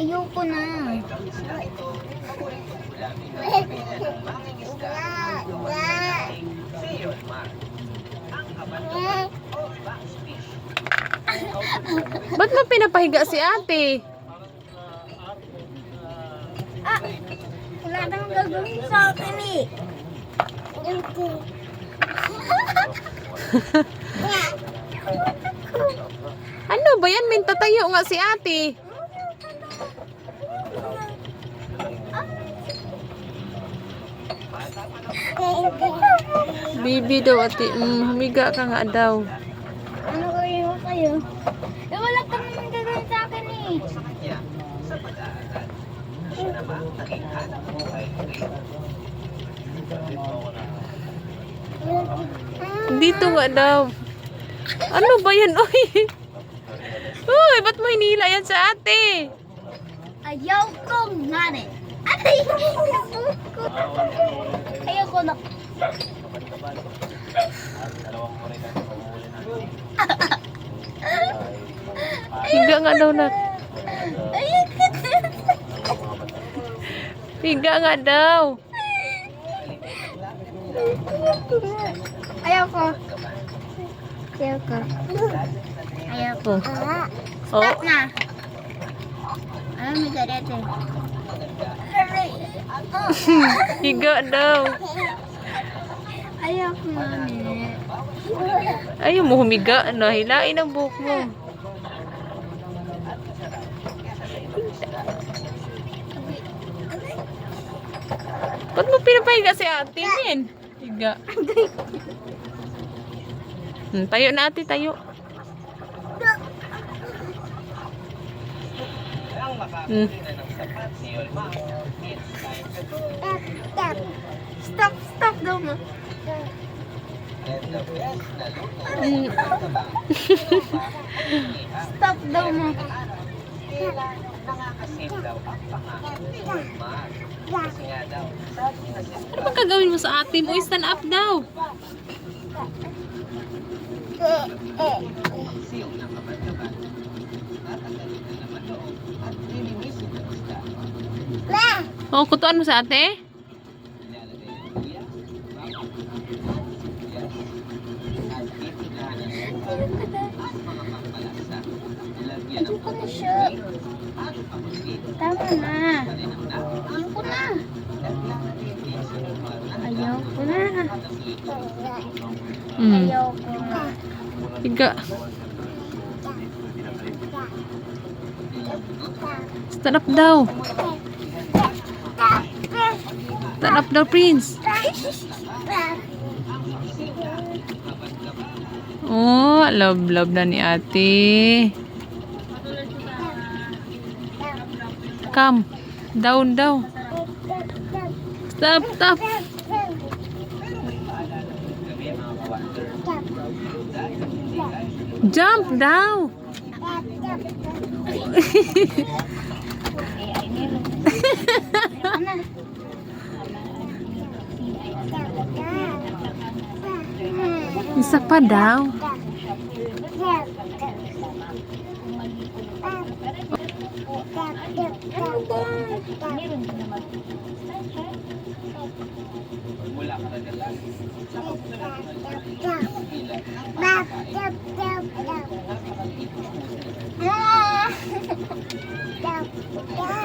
Ayoko na. Ba't mo pinapahiga si ate? Ah, wala nang gagawin sa akin eh. Ano ba yan? Minta tayo nga si ate. Bibi daw ate. Mm, humiga ka nga daw. ano mo kayo? Eh, wala ka naman gagawin sa akin eh. Dito nga daw. Ano ba yan? Uy! Uy, ba't mo hinila yan sa ate? Ayaw kong ngani. Ay, ayaw ko na. Higa nga daw na. Ayaw Higa nga daw. Ayaw ko. Ayaw ko. Ayaw ko. Oh. Stop na. Ano may garete? Higa daw. Ayaw ko ngani. Ayaw mo humiga. Ano, hilain ang buhok mo. Ba't mo pinapahiga si ate, Min? Higa. Hmm, tayo na ate, tayo. Hmm. Stop, stop daw mo. Stop daw mo. Ano bang gagawin mo sa ate mo? Stand up daw. Oh, kutuan mo sa ate? Na. Tama na. Ayoko na. Ayoko na. Hmm. Ayoko na. Higa. Stand up daw. Stand up daw, Prince. Oh, love, love na ni ate. Come. Down, down. Stop, stop. Jump down. Isa pa daw. Ah!